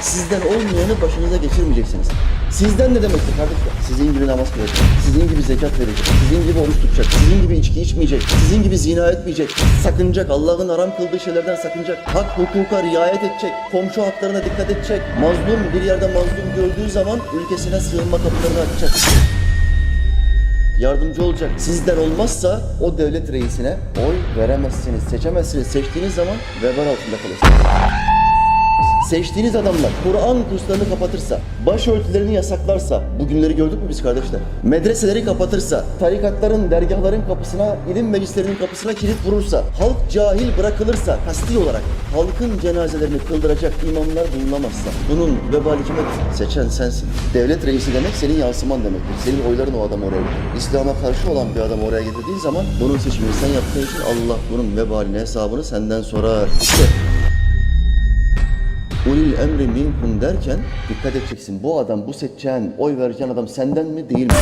Sizden olmayanı başınıza geçirmeyeceksiniz. Sizden ne demektir kardeşler? Sizin gibi namaz kılacak, sizin gibi zekat verecek, sizin gibi oruç tutacak, sizin gibi içki içmeyecek, sizin gibi zina etmeyecek, sakınacak, Allah'ın haram kıldığı şeylerden sakınacak, hak hukuka riayet edecek, komşu haklarına dikkat edecek, mazlum bir yerde mazlum gördüğü zaman ülkesine sığınma kapılarını açacak yardımcı olacak. Sizden olmazsa o devlet reisine oy veremezsiniz, seçemezsiniz. Seçtiğiniz zaman vebal altında kalırsınız. Seçtiğiniz adamlar Kur'an kurslarını kapatırsa, başörtülerini yasaklarsa, bugünleri gördük mü biz kardeşler? Medreseleri kapatırsa, tarikatların, dergahların kapısına, ilim meclislerinin kapısına kilit vurursa, halk cahil bırakılırsa, kasti olarak halkın cenazelerini kıldıracak imamlar bulunamazsa, bunun vebali kime? Seçen sensin. Devlet reisi demek senin yansıman demektir. Senin oyların o adamı oraya. İslam'a karşı olan bir adamı oraya getirdiğin zaman bunun seçimini sen yaptığın için Allah bunun vebalini, hesabını senden sorar. İşte ulil emri minkum derken dikkat edeceksin. Bu adam, bu seçeceğin, oy vereceğin adam senden mi değil mi?